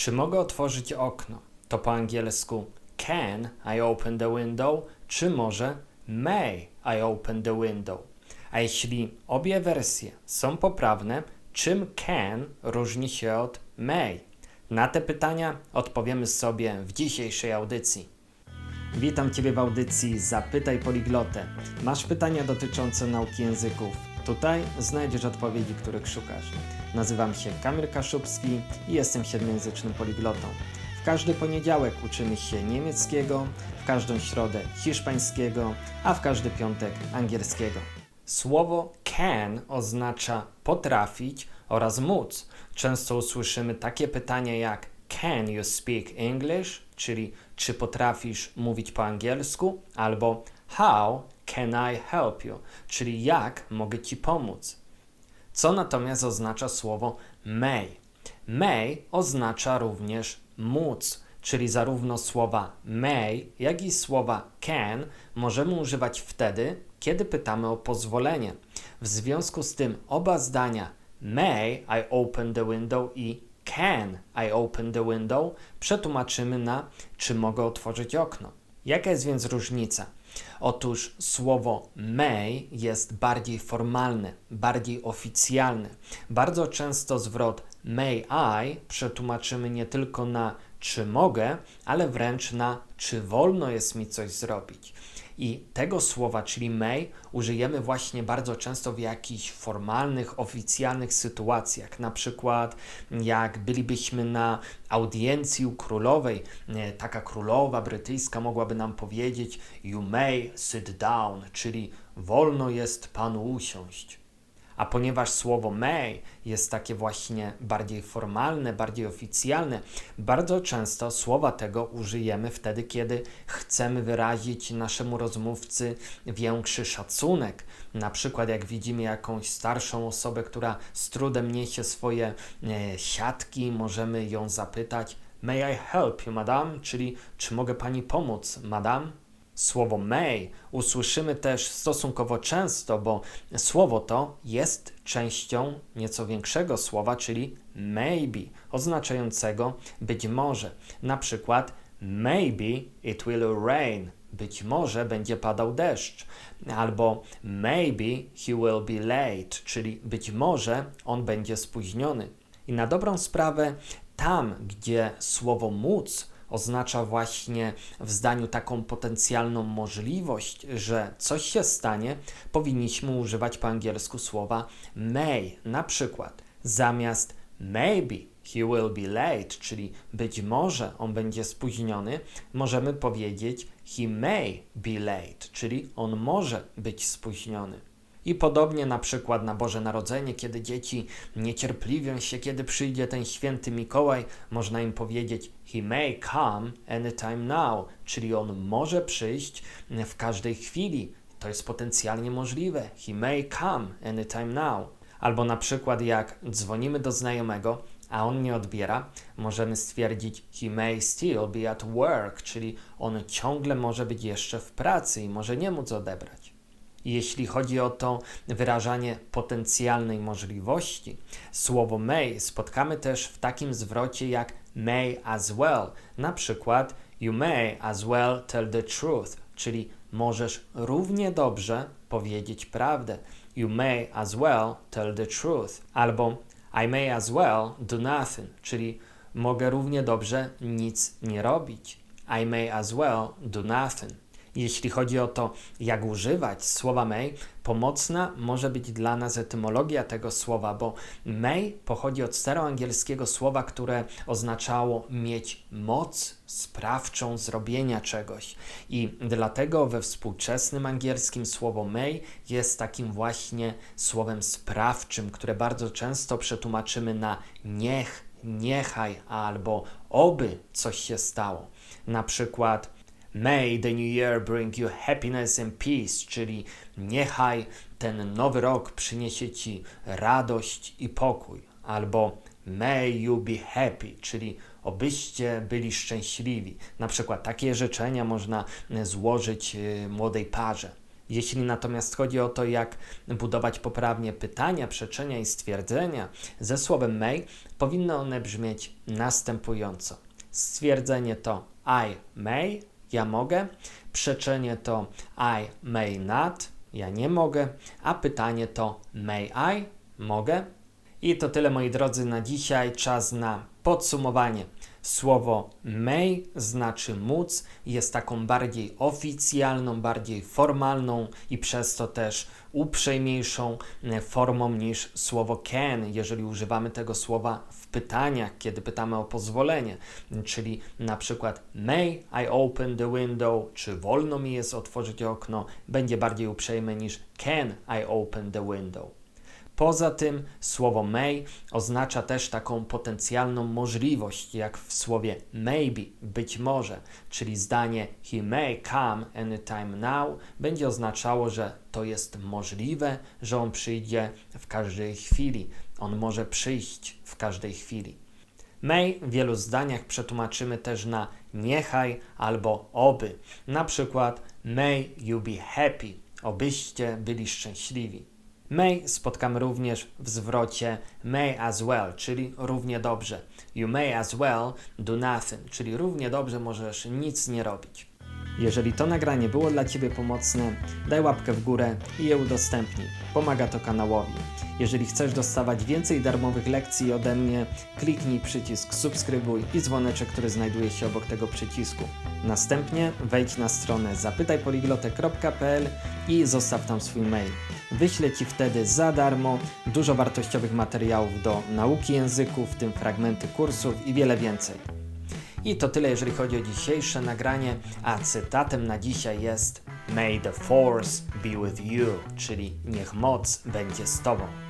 Czy mogę otworzyć okno? To po angielsku can I open the window, czy może may I open the window? A jeśli obie wersje są poprawne, czym can różni się od may? Na te pytania odpowiemy sobie w dzisiejszej audycji. Witam Ciebie w audycji Zapytaj Poliglotę. Masz pytania dotyczące nauki języków? Tutaj znajdziesz odpowiedzi, których szukasz. Nazywam się Kamil Kaszubski i jestem siedmiojęzycznym poliglotą. W każdy poniedziałek uczymy się niemieckiego, w każdą środę hiszpańskiego, a w każdy piątek angielskiego. Słowo can oznacza potrafić oraz móc. Często usłyszymy takie pytania jak Can you speak English? Czyli czy potrafisz mówić po angielsku? Albo How can I help you? Czyli jak mogę ci pomóc? Co natomiast oznacza słowo may? May oznacza również móc, czyli zarówno słowa may, jak i słowa can możemy używać wtedy, kiedy pytamy o pozwolenie. W związku z tym oba zdania may I open the window i can I open the window przetłumaczymy na czy mogę otworzyć okno. Jaka jest więc różnica? Otóż słowo may jest bardziej formalne, bardziej oficjalne. Bardzo często zwrot may I przetłumaczymy nie tylko na czy mogę, ale wręcz na czy wolno jest mi coś zrobić. I tego słowa, czyli may, użyjemy właśnie bardzo często w jakichś formalnych, oficjalnych sytuacjach. Na przykład, jak bylibyśmy na audiencji u królowej, taka królowa brytyjska mogłaby nam powiedzieć: You may sit down, czyli wolno jest panu usiąść. A ponieważ słowo may jest takie właśnie bardziej formalne, bardziej oficjalne, bardzo często słowa tego użyjemy wtedy, kiedy chcemy wyrazić naszemu rozmówcy większy szacunek. Na przykład, jak widzimy jakąś starszą osobę, która z trudem niesie swoje e, siatki, możemy ją zapytać: May I help you, madam? Czyli czy mogę pani pomóc, madam? Słowo may usłyszymy też stosunkowo często, bo słowo to jest częścią nieco większego słowa, czyli maybe, oznaczającego być może. Na przykład maybe it will rain. Być może będzie padał deszcz. Albo maybe he will be late, czyli być może on będzie spóźniony. I na dobrą sprawę, tam, gdzie słowo móc oznacza właśnie w zdaniu taką potencjalną możliwość, że coś się stanie, powinniśmy używać po angielsku słowa may. Na przykład zamiast maybe he will be late, czyli być może on będzie spóźniony, możemy powiedzieć he may be late, czyli on może być spóźniony. I podobnie na przykład na Boże Narodzenie, kiedy dzieci niecierpliwią się, kiedy przyjdzie ten święty Mikołaj, można im powiedzieć He may come anytime now, czyli on może przyjść w każdej chwili. To jest potencjalnie możliwe. He may come anytime now. Albo na przykład jak dzwonimy do znajomego, a on nie odbiera, możemy stwierdzić he may still be at work, czyli on ciągle może być jeszcze w pracy i może nie móc odebrać. Jeśli chodzi o to wyrażanie potencjalnej możliwości, słowo may spotkamy też w takim zwrocie jak may as well. Na przykład you may as well tell the truth, czyli możesz równie dobrze powiedzieć prawdę. You may as well tell the truth. Albo I may as well do nothing, czyli mogę równie dobrze nic nie robić. I may as well do nothing. Jeśli chodzi o to, jak używać słowa may, pomocna może być dla nas etymologia tego słowa, bo may pochodzi od staroangielskiego słowa, które oznaczało mieć moc sprawczą zrobienia czegoś. I dlatego we współczesnym angielskim słowo may jest takim właśnie słowem sprawczym, które bardzo często przetłumaczymy na niech, niechaj albo oby coś się stało. Na przykład May the new year bring you happiness and peace, czyli niechaj ten nowy rok przyniesie ci radość i pokój. Albo may you be happy, czyli obyście byli szczęśliwi. Na przykład takie życzenia można złożyć y, młodej parze. Jeśli natomiast chodzi o to, jak budować poprawnie pytania, przeczenia i stwierdzenia ze słowem may, powinny one brzmieć następująco. Stwierdzenie to I may, ja mogę, przeczenie to I may not, ja nie mogę, a pytanie to may I, mogę. I to tyle moi drodzy na dzisiaj, czas na podsumowanie. Słowo may znaczy móc, jest taką bardziej oficjalną, bardziej formalną i przez to też uprzejmniejszą e, formą niż słowo can, jeżeli używamy tego słowa w pytaniach, kiedy pytamy o pozwolenie, czyli na przykład may I open the window, czy wolno mi jest otworzyć okno, będzie bardziej uprzejme niż can I open the window. Poza tym słowo may oznacza też taką potencjalną możliwość, jak w słowie maybe, być może, czyli zdanie he may come anytime now będzie oznaczało, że to jest możliwe, że on przyjdzie w każdej chwili. On może przyjść w każdej chwili. May w wielu zdaniach przetłumaczymy też na niechaj albo oby. Na przykład may you be happy, obyście byli szczęśliwi. May spotkamy również w zwrocie may as well, czyli równie dobrze. You may as well do nothing, czyli równie dobrze możesz nic nie robić. Jeżeli to nagranie było dla Ciebie pomocne, daj łapkę w górę i je udostępnij. Pomaga to kanałowi. Jeżeli chcesz dostawać więcej darmowych lekcji ode mnie, kliknij przycisk subskrybuj i dzwoneczek, który znajduje się obok tego przycisku. Następnie wejdź na stronę zapytajpoliglotek.pl i zostaw tam swój mail. Wyślę Ci wtedy za darmo dużo wartościowych materiałów do nauki języków, w tym fragmenty kursów i wiele więcej. I to tyle, jeżeli chodzi o dzisiejsze nagranie, a cytatem na dzisiaj jest May the force be with you, czyli niech moc będzie z Tobą.